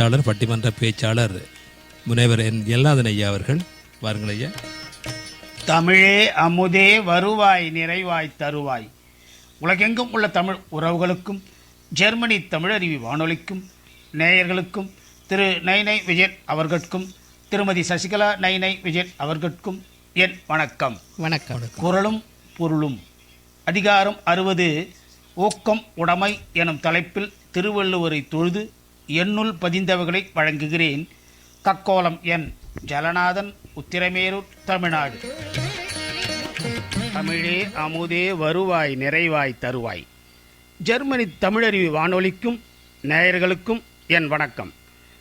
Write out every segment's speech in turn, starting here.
எழுத்தாளர் பட்டிமன்ற பேச்சாளர் முனைவர் என் எல்லாதன் ஐயா அவர்கள். வாருங்கள் ஐயா. தமிழே அமுதே வருவாய் நிறைவாய் தருவாய். உலகெங்கும் உள்ள தமிழ் உறவுகளுக்கும் ஜெர்மனி தமிழருவி வானொலிக்கும் நேயர்களுக்கும் திரு நைனை விஜயன் அவர்களுக்கும் திருமதி சசிகலா நைனை விஜயன் அவர்களுக்கும் என் வணக்கம். வணக்கம். குரலும் பொருளும். அதிகாரம் அறுபது ஊக்கம் உடைமை எனும் தலைப்பில் திருவள்ளுவரை தொழுது எண்ணுள் பதிந்தவர்களை வழங்குகிறேன். தக்கோலம் என் ஜலநாதன் உத்திரமேரூர் தமிழ்நாடு. தமிழே அமுதே வருவாய் நிறைவாய் தருவாய். ஜெர்மனி தமிழறிவு வானொலிக்கும் நேயர்களுக்கும் என் வணக்கம்.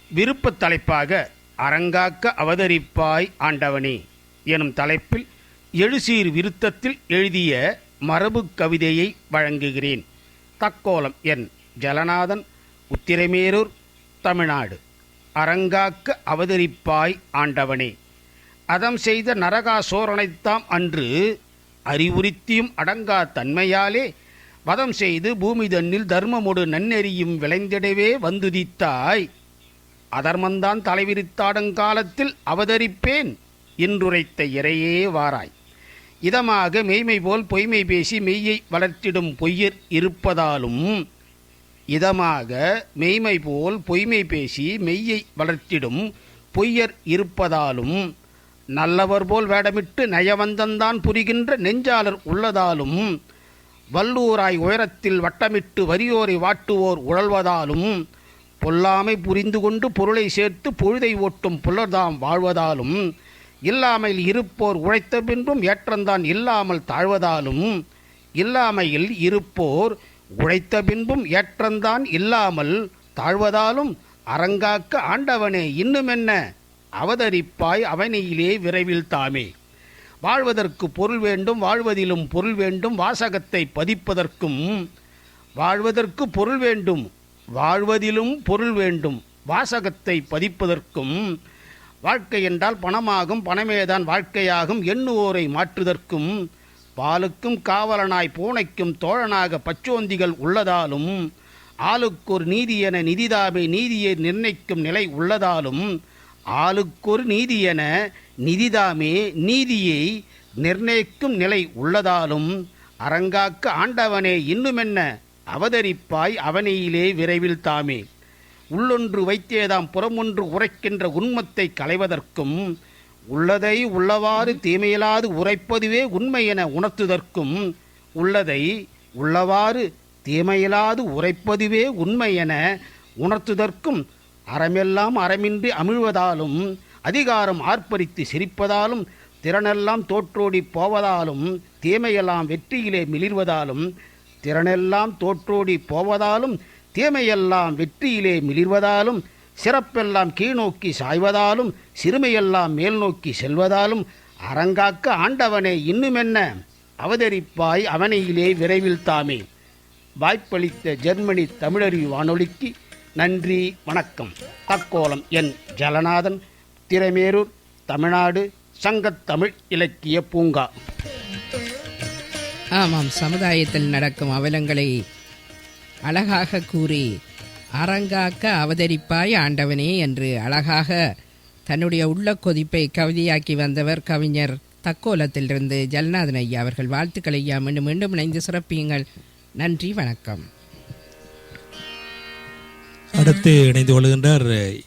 விருப்ப தலைப்பாக அரங்காக்க அவதரிப்பாய் ஆண்டவனே எனும் தலைப்பில் எழுசீர் விருத்தத்தில் எழுதிய மரபு கவிதையை வழங்குகிறேன். தக்கோலம் என் ஜலநாதன் உத்திரமேரூர் தமிழ்நாடு. அரங்காக்க அவதரிப்பாய் ஆண்டவனே. அதம் செய்த நரகாசோரனைத்தாம் அன்று அறிவுறுத்தியும் அடங்கா தன்மையாலே வதம் செய்து பூமி தன்னில் தர்மமொடு நன்னெறியும் விளைந்திடவே வந்துதித்தாய். அதர்மந்தான் தலைவிரித்தாடுங்காலத்தில் அவதரிப்பேன் என்றுரைத்த இறையே வாராய். இதமாக மெய்மை போல் பொய்மை பேசி மெய்யை வளர்த்திடும் பொய்யர் இருப்பதாலும் இதமாக மெய்மை போல் பொய்மை பேசி மெய்யை வளர்த்திடும் பொய்யர் இருப்பதாலும் நல்லவர் போல் வேடமிட்டு நயவந்தந்தான் புரிகின்ற நெஞ்சாளர் உள்ளதாலும் வல்லூராய் உயரத்தில் வட்டமிட்டு வரியோரை வாட்டுவோர் உழல்வதாலும் பொல்லாமை புரிந்து கொண்டு பொருளை சேர்த்து பொழுதை ஓட்டும் புலர்தாம் வாழ்வதாலும் இல்லாமையில் இருப்போர் உழைத்த பின்பும் ஏற்றந்தான் இல்லாமல் தாழ்வதாலும் இல்லாமையில் இருப்போர் உழைத்த பின்பும் ஏற்றந்தான் இல்லாமல் தாழ்வதாலும் அரங்காக்க ஆண்டவனே இன்னுமென்ன அவதரிப்பாய் அவனியிலே விரைவில் தாமே. வாழ்வதற்கு பொருள் வேண்டும் வாழ்வதிலும் பொருள் வேண்டும் வாசகத்தை பதிப்பதற்கும் வாழ்வதற்கு பொருள் வேண்டும் வாழ்வதிலும் பொருள் வேண்டும் வாசகத்தை பதிப்பதற்கும் வாழ்க்கை என்றால் பணமாகும் பணமேதான் வாழ்க்கையாகும் எண்ணுவோரை மாற்றுதற்கும் பாலுக்கும் காவலனாய் பூனைக்கும் தோழனாக பச்சோந்திகள் உள்ளதாலும் ஆளுக்கொரு நீதி என நிதிதாமே நீதியை நிர்ணயிக்கும் நிலை உள்ளதாலும் ஆளுக்கொரு நீதி என நிதிதாமே நீதியை நிர்ணயிக்கும் நிலை உள்ளதாலும் அரங்காக்க ஆண்டவனே இன்னுமென்ன அவதரிப்பாய் அவனையிலே விரைவில் தாமே. உள்ளொன்று வைத்தேதாம் புறமொன்று உரைக்கின்ற உண்மத்தை களைவதற்கும் உள்ளதை உள்ளவாறு தீமையிலாது உரைப்பதுவே உண்மை என உணர்த்துதற்கும் உள்ளதை உள்ளவாறு தீமையிலாது உரைப்பதுவே உண்மை என உணர்த்துதற்கும் அறமெல்லாம் அறமின்றி அமிழ்வதாலும் அதிகாரம் ஆர்ப்பரித்து சிரிப்பதாலும் திறனெல்லாம் தோற்றோடி போவதாலும் தீமையெல்லாம் வெற்றியிலே மிளிர்வதாலும் திறனெல்லாம் தோற்றோடி போவதாலும் தீமையெல்லாம் வெற்றியிலே மிளிர்வதாலும் சிறப்பெல்லாம் கீழ்நோக்கி சாய்வதாலும் சிறுமையெல்லாம் மேல் நோக்கி செல்வதாலும் அரங்காக்க ஆண்டவனே இன்னுமென்ன? அவதரிப்பாய் அவனையிலே விரைவில் தாமே. வாய்ப்பளித்த ஜெர்மனி தமிழறிவு வானொலிக்கு நன்றி வணக்கம். தக்கோலம் என் ஜலநாதன் திரைமேரூர் தமிழ்நாடு சங்கத்தமிழ் இலக்கிய பூங்கா. ஆமாம் சமுதாயத்தில் நடக்கும் அவலங்களை அழகாக கூறி அரங்காக்க அவதரிப்பாய் ஆண்டவனே என்று அழகாக தன்னுடைய உள்ள கொதிப்பை கவிதையாக்கி வந்தவர் கவிஞர் தக்கோலத்திலிருந்து ஜல்நாதன் ஐயா அவர்கள். வாழ்த்துக்கள் ஐயா. மீண்டும் மீண்டும் இணைந்து சிறப்பியுங்கள். நன்றி வணக்கம். அடுத்து இணைந்து கொள்கின்றார்